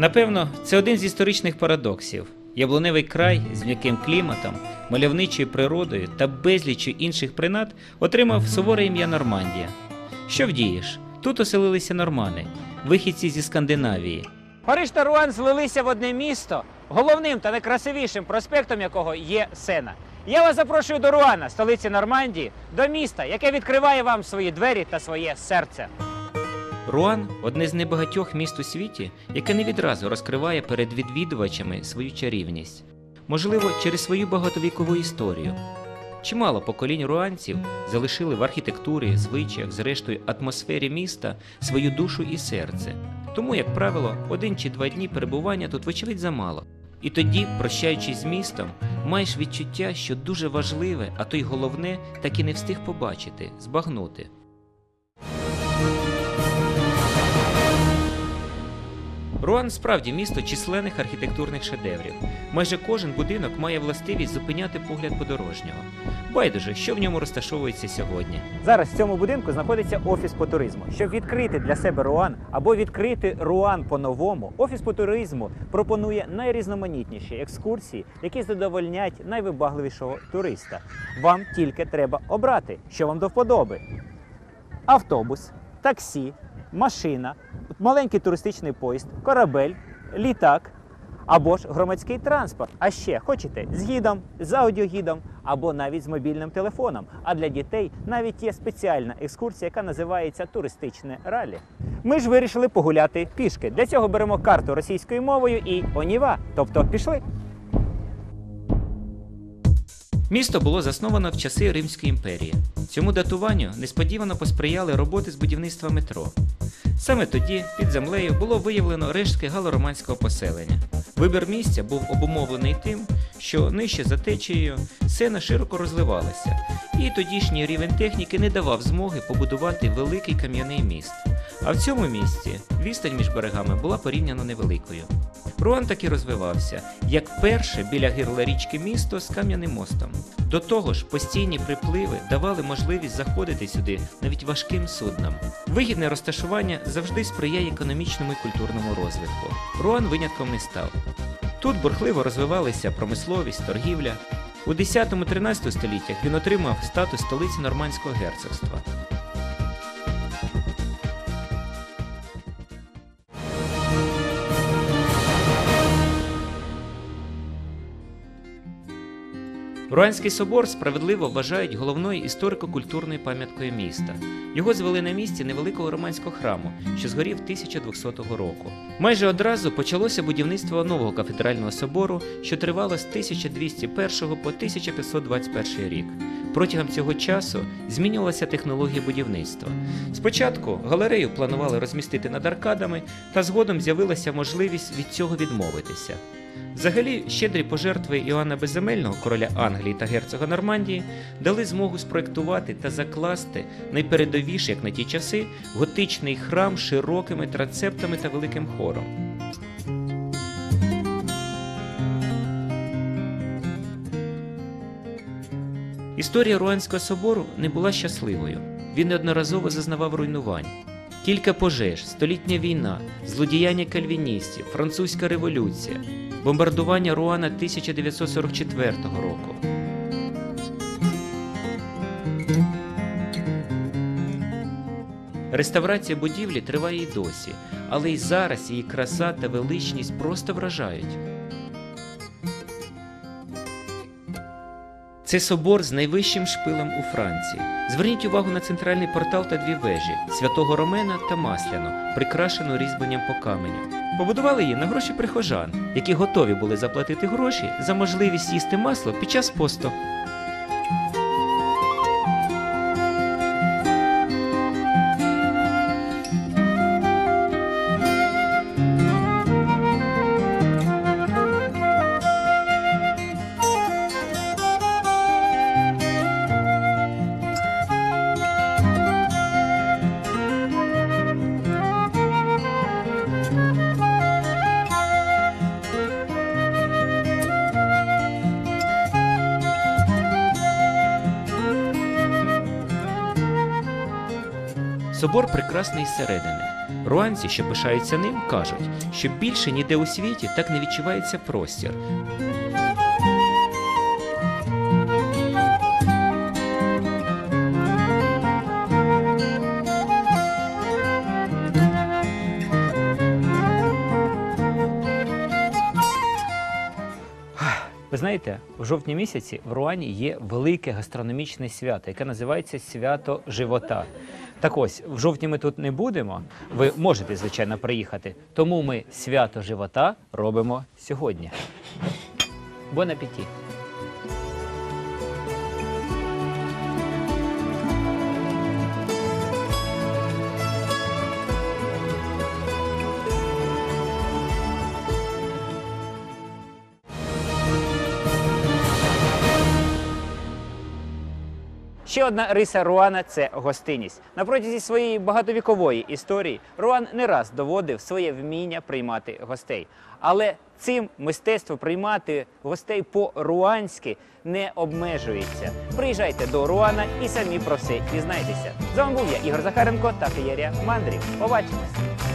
Напевно, це один з історичних парадоксів. Яблуневий край з м'яким кліматом, мальовничою природою та безліччю інших принад отримав суворе ім'я Нормандія. Що вдієш? Тут оселилися нормани, вихідці зі Скандинавії. Париж та Руан злилися в одне місто, головним та найкрасивішим проспектом якого є Сена. Я вас запрошую до Руана, столиці Нормандії, до міста, яке відкриває вам свої двері та своє серце. Руан одне з небагатьох міст у світі, яке не відразу розкриває перед відвідувачами свою чарівність, можливо, через свою багатовікову історію. Чимало поколінь руанців залишили в архітектурі, звичаях, зрештою атмосфері міста свою душу і серце. Тому, як правило, один чи два дні перебування тут, вочевидь, замало. І тоді, прощаючись з містом, маєш відчуття, що дуже важливе, а то й головне, так і не встиг побачити, збагнути. Руан справді місто численних архітектурних шедеврів. Майже кожен будинок має властивість зупиняти погляд подорожнього. Байдуже, що в ньому розташовується сьогодні. Зараз в цьому будинку знаходиться офіс по туризму. Щоб відкрити для себе Руан або відкрити Руан по-новому, офіс по туризму пропонує найрізноманітніші екскурсії, які задовольнять найвибагливішого туриста. Вам тільки треба обрати, що вам до вподоби автобус, таксі, машина, маленький туристичний поїзд, корабель, літак або ж громадський транспорт. А ще хочете з гідом, з аудіогідом або навіть з мобільним телефоном. А для дітей навіть є спеціальна екскурсія, яка називається туристичне ралі. Ми ж вирішили погуляти пішки. Для цього беремо карту російською мовою і оніва, тобто пішли. Місто було засновано в часи Римської імперії. Цьому датуванню несподівано посприяли роботи з будівництва метро. Саме тоді під землею було виявлено рештки галороманського поселення. Вибір місця був обумовлений тим, що нижче за течією сена широко розливалася, і тодішній рівень техніки не давав змоги побудувати великий кам'яний міст. А в цьому місці відстань між берегами була порівняно невеликою. Руан таки розвивався, як перше біля гирла річки місто з кам'яним мостом. До того ж, постійні припливи давали можливість заходити сюди навіть важким суднам. Вигідне розташування завжди сприяє економічному і культурному розвитку. Руан винятком не став. Тут бурхливо розвивалися промисловість, торгівля. У 10-13 століттях він отримав статус столиці Нормандського герцогства. Руанський собор справедливо вважають головною історико-культурною пам'яткою міста. Його звели на місці невеликого романського храму, що згорів 1200 року. Майже одразу почалося будівництво нового кафедрального собору, що тривало з 1201 по 1521 рік. Протягом цього часу змінювалася технологія будівництва. Спочатку галерею планували розмістити над аркадами, та згодом з'явилася можливість від цього відмовитися. Взагалі, щедрі пожертви Іоанна Безземельного, короля Англії та герцога Нормандії, дали змогу спроектувати та закласти найпередовіший, як на ті часи, готичний храм широкими трансептами та великим хором. Історія Руанського собору не була щасливою. Він неодноразово зазнавав руйнувань. Кілька пожеж, столітня війна, злодіяння кальвіністів, французька революція, бомбардування Руана 1944 року. Реставрація будівлі триває й досі, але й зараз її краса та величність просто вражають. Це собор з найвищим шпилем у Франції. Зверніть увагу на центральний портал та дві вежі святого Ромена та Масляну, прикрашену різьбленням по каменю. Побудували її на гроші прихожан, які готові були заплатити гроші за можливість їсти масло під час посту. Собор прекрасний зсередини. Руанці, що пишаються ним, кажуть, що більше ніде у світі так не відчувається простір. Ви знаєте, в жовтні місяці в Руані є велике гастрономічне свято, яке називається Свято живота. Так ось, в жовтні ми тут не будемо. Ви можете, звичайно, приїхати. Тому ми свято живота робимо сьогодні. Бон апеті! Ще одна риса Руана це гостинність. На протязі своєї багатовікової історії Руан не раз доводив своє вміння приймати гостей. Але цим мистецтво приймати гостей по-руанськи не обмежується. Приїжджайте до Руана і самі про все дізнайтеся. З вами був я, Ігор Захаренко та феєрія Мандрів. Побачимось!